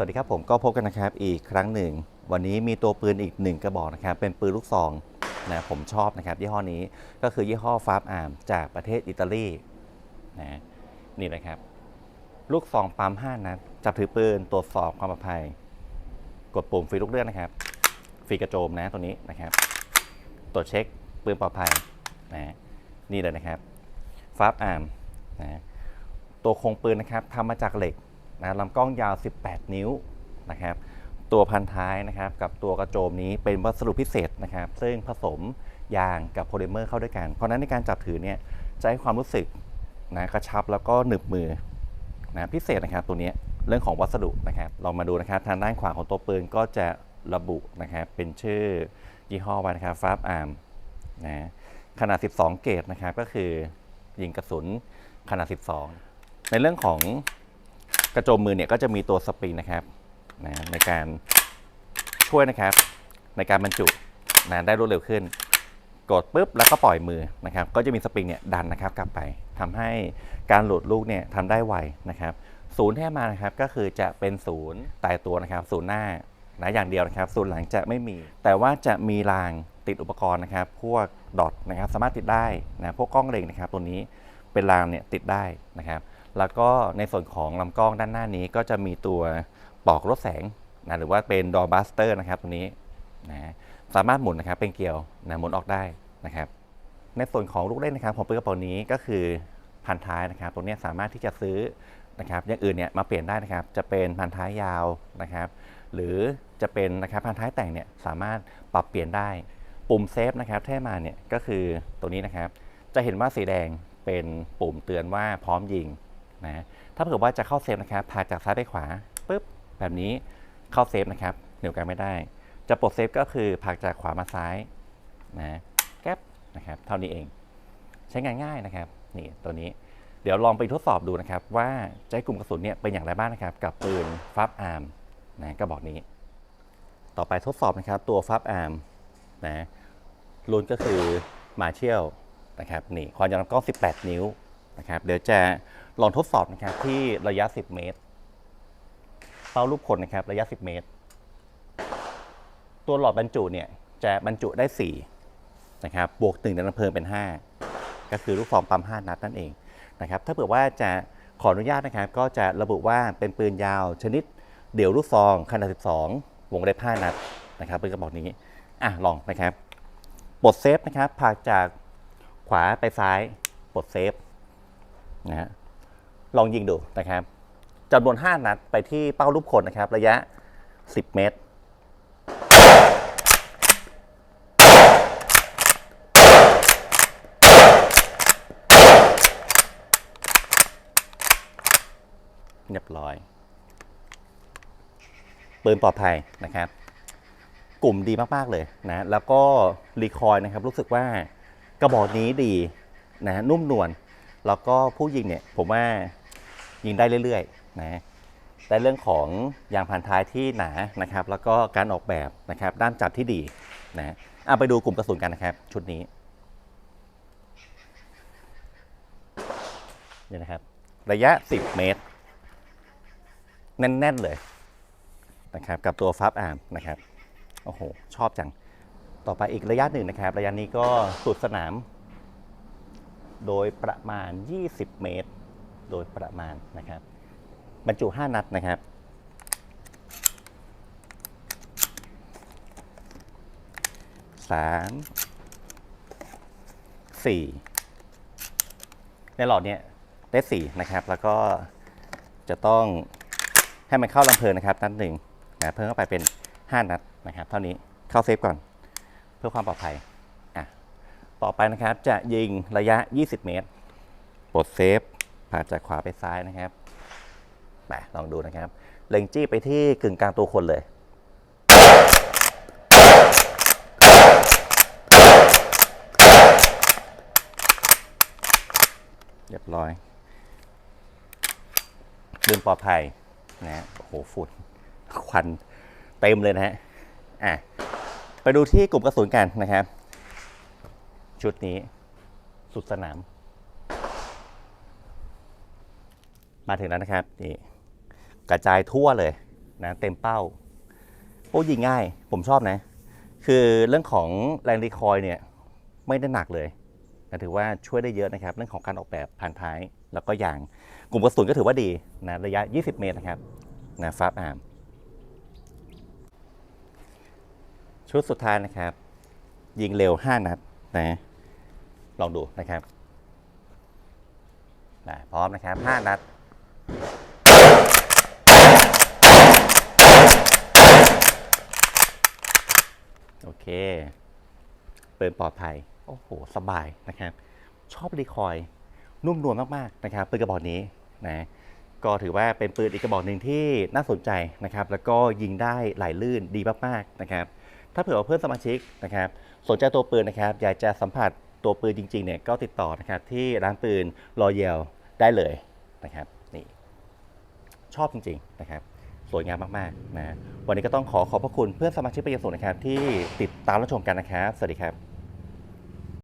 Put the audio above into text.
สวัสดีครับผมก็พบกันนะครับอีกครั้งหนึ่ง วันนี้มีตัวปืนอีกหนึ่งกระบอกนะครับเป็นปืนลูกซองนะผมชอบนะครับยี่ห้อนี้ก็คือยี่ห้อฟาร์อาร์มจากประเทศอิตาลีนะนี่นะครับ ลูกซองปั๊ม5นัดจับถือปืนตรวจสอบความปลอดภัย กดปุ่มฟรีลูกเลื่อนนะครับฟรีกระโจมนะตัวนี้นะครับ ตรวจเช็คปืนปลอดภัยนะนี่เลยนะครับฟาร์อาร์มนะตัวโครงปืนนะครับทำมาจากเหล็ก นะลำกล้องยาว 18 นิ้วนะครับ ตัวพันท้ายนะครับกับตัวกระโจมนี้เป็นวัสดุพิเศษนะครับ ซึ่งผสมยางกับโพลิเมอร์เข้าด้วยกัน เพราะนั้นในการจับถือเนี่ยจะให้ความรู้สึกนะกระชับแล้วก็หนึบมือนะพิเศษนะครับตัวนี้เรื่องของวัสดุนะครับลองมาดูนะครับทางด้านขวาของตัวปืนก็จะระบุนะครับเป็นชื่อยี่ห้อไว้นะครับฟาบอาร์มนะขนาด 12 เกรดนะครับก็คือยิงกระสุนขนาด 12 ในเรื่องของ ระโจมมือเนี่ยก็จะมีตัวสปริงนะครับนะในการช่วยนะครับ ในการบรรจุนะได้รวดเร็วขึ้น กดปุ๊บแล้วก็ปล่อยมือนะครับ ก็จะมีสปริงเนี่ยดันนะครับกลับไปทำให้การโหลดลูกเนี่ยทำได้ไวนะครับ ศูนย์ที่มานะครับก็คือจะเป็นศูนย์ตายตัวนะครับ ศูนย์หน้านะอย่างเดียวนะครับ ศูนย์หลังจะไม่มี แต่ว่าจะมีรางติดอุปกรณ์นะครับ พวกดอทนะครับสามารถติดได้นะพวกกล้องเล็งนะครับ ตัวนี้เป็นรางเนี่ยติดได้นะครับ แล้วก็ในส่วนของลำกล้องด้านหน้านี้ก็จะมีตัวปลอกลดแสงนะหรือว่าเป็นดอบัสเตอร์นะครับตัวนี้นะสามารถหมุนนะครับเป็นเกลียวนะหมุนออกได้นะครับ ในส่วนของลูกเล่นนะครับของปืนกระเป๋านี้ก็คือพันท้ายนะครับ ตัวนี้สามารถที่จะซื้อนะครับอย่างอื่นเนี่ยมาเปลี่ยนได้นะครับ จะเป็นพันท้ายยาวนะครับ หรือจะเป็นนะครับพันท้ายแต่งเนี่ยสามารถปรับเปลี่ยนได้ ปุ่มเซฟนะครับที่มาเนี่ยก็คือตัวนี้นะครับ จะเห็นว่าสีแดงเป็นปุ่มเตือนว่าพร้อมยิง นะถ้าเผื่อว่าจะเข้าเซฟนะครับพาจากซ้ายไปขวาปุ๊บแบบนี้เข้าเซฟนะครับเหนี่ยวกันไม่ได้ จะปลดเซฟก็คือพาจากขวามาซ้ายนะแก๊ปนะครับเท่านี้เอง ใช้งานง่ายนะครับนี่ตัวนี้เดี๋ยวลองไปทดสอบดูนะครับ ว่าจะให้กลุ่มกระสุนเนี่ยเป็นอย่างไรบ้างนะครับ กับปืนฟับอาร์มนะกระบอกนี้ ต่อไปทดสอบนะครับ ตัวฟับอาร์มนะรุ่นก็คือมาเชียลนะครับนี่ความยาวลำกล้อง18 นิ้วนะครับ เดี๋ยวจะ ลองทดสอบนะครับที่ระยะ 10 เมตร เป้ารูปคนนะครับระยะ 10 เมตร ตัวหลอดบรรจุเนี่ยจะบรรจุได้ 4 นะครับ บวก1ในลำเพลิงเป็น 5 ก็คือลูกซองปั๊ม 5 นัดนั่นเองนะครับถ้าเผื่อว่าจะขออนุญาตนะครับ ก็จะระบุว่าเป็นปืนยาวชนิดเดี่ยวลูกซองขนาด 12 วงเล็บ5นัดนะครับเปืนกระบอกนี้อะลองนะครับปลดเซฟนะครับพากจากขวาไปซ้ายปลดเซฟนะฮะ ลองยิงดูนะครับจำนวน 5 นัดไปที่เป้ารูปคนนะครับ ระยะ 10 เมตร เรียบร้อย ปืนปลอดภัยนะครับ กลุ่มดีมาก ๆ เลยนะ แล้วก็รีคอยนะครับ รู้สึกว่ากระบอกนี้ดีนะนุ่มนวลแล้วก็ผู้ยิงเนี่ย ผมว่า ยิงได้เรื่อยๆนะแต่เรื่องของยางพันท้ายที่หนานะครับ แล้วก็การออกแบบนะครับ ด้านจับที่ดีนะเอาไปดูกลุ่มกระสุนกันนะครับ ชุดนี้เนี่ยนะครับ ระยะ 10 เมตร แน่น ๆ เลยนะครับ กับตัวฟับอาร์มนะครับ โอ้โห ชอบจัง ต่อไปอีกระยะหนึ่งนะครับ ระยะนี้ก็สุดสนาม โดยประมาณ 20 เมตร โดยประมาณนะครับ บรรจุ 5 นัดนะครับ สามสี่ในหลอดเนี้ยได้สี่นะครับ แล้วก็จะต้องให้มันเข้าลำเพลินนะครับ นัดหนึ่งนะเพิ่มเข้าไปเป็น 5 นัดนะครับ เท่านี้เข้าเซฟก่อน เพื่อความปลอดภัยอะต่อไปนะครับจะยิงระยะ 20 เมตรปลดเซฟ ผ่านจากขวาไปซ้ายนะครับไปลองดูนะครับ เล็งจี้ไปที่กึ่งกลางตัวคนเลย เรียบร้อยลืมปลอดภัยนะฮะโอ้โหฝุ่นควันเต็มเลยนะฮะอะไปดูที่กลุ่มกระสุนกันนะครับ ชุดนี้สุดสนาม มาถึงแล้วนะครับนี่กระจายทั่วเลยนะเต็มเป้าโอ้ยิงง่าย ผมชอบนะ คือเรื่องของแรงรีคอยเนี่ยไม่ได้หนักเลยนะถือว่าช่วยได้เยอะนะครับ เรื่องของการออกแบบผ่านท้าย แล้วก็ยางกลุ่มกระสุนก็ถือว่าดีนะระยะ 20 เมตรนะครับนะฟาบอาร์มชุดสุดท้ายนะครับ ยิงเร็ว 5 นัดนะลองดูนะครับนะพร้อมนะครับ 5 นัด โอเค เปิดปลอดภัย โอ้โห สบายนะครับ ชอบรีคอยล์นุ่มนวลมากๆนะครับปืนกระบอกนี้นะก็ถือว่าเป็นปืนอีกกระบอกหนึ่งที่น่าสนใจนะครับ แล้วก็ยิงได้ไหลลื่นดีมากๆนะครับ ถ้าเผื่อเพื่อนสมาชิกนะครับ สนใจตัวปืนนะครับ อยากจะสัมผัสตัวปืนจริงๆเนี่ยก็ติดต่อนะครับที่ร้านปืนรอเยลได้เลยนะครับ ชอบจริงๆนะครับสวยงามมากๆนะวันนี้ก็ต้องขอขอบพระคุณเพื่อนสมาชิกประโยชน์นะครับที่ติดตามรับชมกันนะครับ สวัสดีครับ